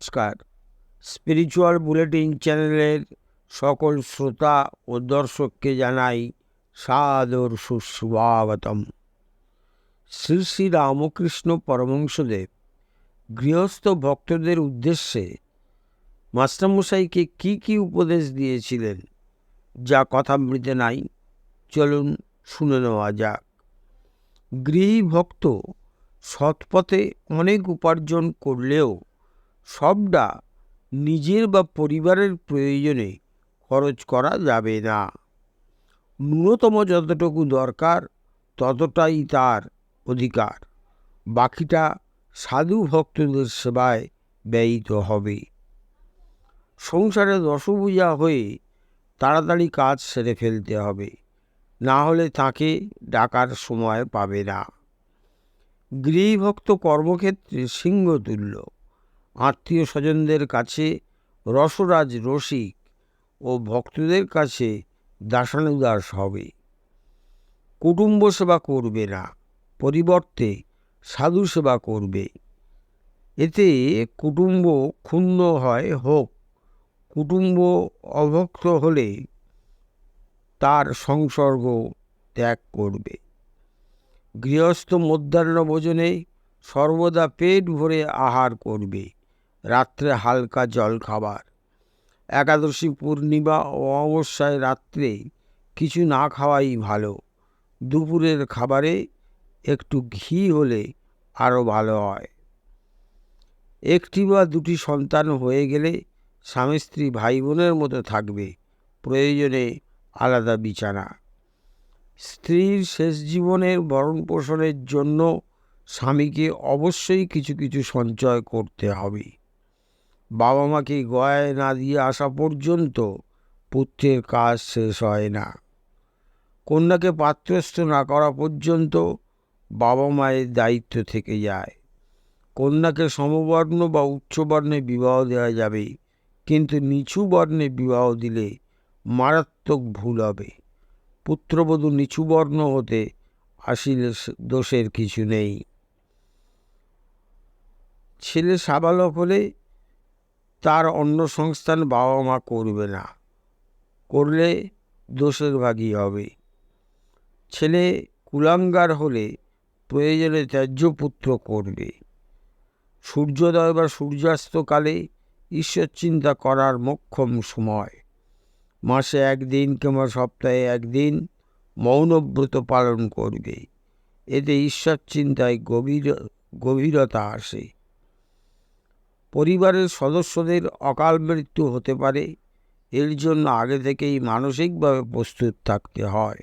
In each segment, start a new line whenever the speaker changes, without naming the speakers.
নমস্কার। Spiritual bulletin চ্যানেলের সকল শ্রোতা ও দর্শককে জানাই সাদর সুস্বাগতম। শ্রী শ্রী রামকৃষ্ণ পরমংশদেব গৃহস্থ ভক্তদের উদ্দেশ্যে মাস্টারমশাইকে কি কি উপদেশ দিয়েছিলেন, যা কথামৃতে নাই, চলুন শুনে নেওয়া যাক। গৃহী ভক্ত সৎপথে অনেক উপার্জন করলেও সবটা নিজের বা পরিবারের প্রয়োজনে খরচ করা যাবে না। ন্যূনতম যতটুকু দরকার, ততটাই তার অধিকার। বাকিটা সাধু ভক্তদের সেবায় ব্যয়িত হবে। সংসারে দশভূজা হয়ে তাড়াতাড়ি কাজ সেরে ফেলতে হবে। না হলে তাকে ডাকার সময় পাবে না। গৃহীভক্ত কর্মক্ষেত্রে সিংহতুল্য। আত্মীয় স্বজনদের কাছে রসরাজ রসিক ও ভক্তদের কাছে দাসানুদাস হবে। কুটুম্ব সেবা করবে না, পরিবর্তে সাধু সেবা করবে। এতে কুটুম্ব ক্ষুণ্ণ হয়, হোক, কুটুম্ব অভক্ত হলে তার সংসর্গ ত্যাগ করবে। গৃহস্থ মধ্যাহ্ন ভোজনে সর্বদা পেট ভরে আহার করবে। রাত্রে হালকা জল খাবার। একাদশী পূর্ণিমা ও অমাবস্যায় রাত্রে কিছু না খাওয়াই ভালো। দুপুরের খাবারে একটু ঘি হলে আরও ভালো হয়। একটি বা দুটি সন্তান হয়ে গেলে স্বামী স্ত্রী ভাই বোনের মতো থাকবে। প্রয়োজনে আলাদা বিছানা। স্ত্রীর শেষ জীবনের ভরণ পোষণের জন্য স্বামীকে অবশ্যই কিছু কিছু সঞ্চয় করতে হবে। বাবা মাকে গয়ায় না দিয়ে আসা পর্যন্ত পুত্রের কাজ শেষ হয় না। কন্যাকে পাত্রস্থ না করা পর্যন্ত বাবা মায়ের দায়িত্ব থেকে যায়। কন্যাকে সমবর্ণ বা উচ্চবর্ণে বিবাহ দেওয়া যাবে, কিন্তু নিচু বর্ণে বিবাহ দিলে মারাত্মক ভুল হবে। পুত্রবধূ নিচু বর্ণ হতে আসিলে দোষের কিছু নেই। ছেলে সাবালক হলে তার অন্য সংস্থান বাবা মা করবে না। করলে দোষের ভাগী হবে। ছেলে কুলাঙ্গার হলে প্রয়োজনে ত্যায্য পুত্র করবে। সূর্যোদয় বা সূর্যাস্তকালে ঈশ্বর চিন্তা করার মক্ষম সময়। মাসে একদিন কিংবা সপ্তাহে একদিন মৌনব্রত পালন করবে। এতে ঈশ্বর চিন্তায় গভীর, গভীরতা আসে। পরিবারের সদস্যদের অকাল মৃত্যু হতে পারে। এর জন্য আগে থেকেই মানসিকভাবে প্রস্তুত থাকতে হয়।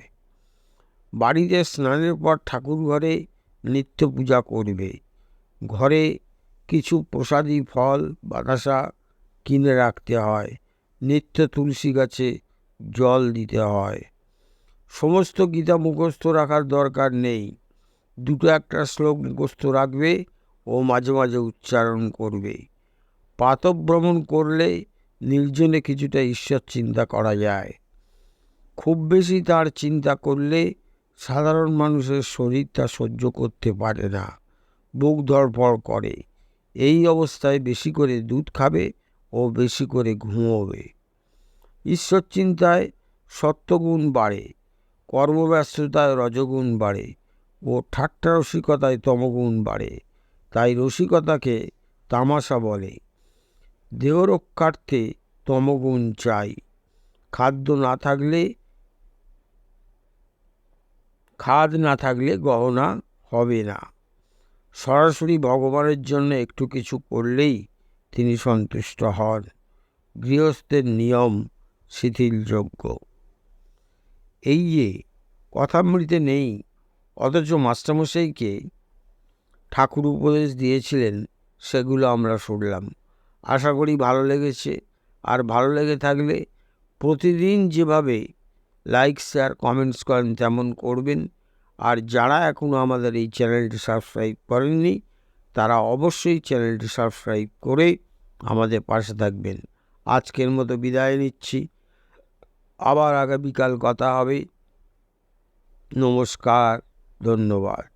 বাড়িতে স্নানের পর ঠাকুর ঘরে নিত্য পূজা করবে। ঘরে কিছু প্রসাদী ফল, বাতাসা কিনে রাখতে হয়। নিত্য তুলসী গাছে জল দিতে হয়। সমস্ত গীতা মুখস্থ রাখার দরকার নেই। দুটো একটা শ্লোক মুখস্থ রাখবে ও মাঝে মাঝে উচ্চারণ করবে। পাতভ্রমণ করলে নির্জনে কিছুটা ঈশ্বর চিন্তা করা যায়। খুব বেশি তার চিন্তা করলে সাধারণ মানুষের শরীর তা সহ্য করতে পারে না, বুক ধরফড় করে। এই অবস্থায় বেশি করে দুধ খাবে ও বেশি করে ঘুমোবে। ঈশ্বর চিন্তায় সত্যগুণ বাড়ে, কর্মব্যস্ততায় রজগুণ বাড়ে ও ঠাট্টা রসিকতায় তমগুণ বাড়ে। তাই রসিকতাকে তামাশা বলে। দেহরক্ষার্থে তমগুণ চাই। খাদ্য না থাকলে, খাদ না থাকলে গহনা হবে না। সরাসরি ভগবানের জন্য একটু কিছু করলেই তিনি সন্তুষ্ট হন। গৃহস্থের নিয়ম শিথিলযোগ্য। এই যে কথামৃতে নেই, অথচ মাস্টারমশাইকে ঠাকুর উপদেশ দিয়েছিলেন, সেগুলো আমরা শুনলাম। আশা করি ভালো লেগেছে। আর ভালো লেগে থাকলে প্রতিদিন যেভাবে লাইক শেয়ার কমেন্টস করেন তেমন করবেন। আর যারা এখনও আমাদের এই চ্যানেলটি সাবস্ক্রাইব করেননি, তারা অবশ্যই চ্যানেলটি সাবস্ক্রাইব করে আমাদের পাশে থাকবেন। আজকের মতো বিদায় নিচ্ছি। আবার আগামীকাল কথা হবে। নমস্কার, ধন্যবাদ।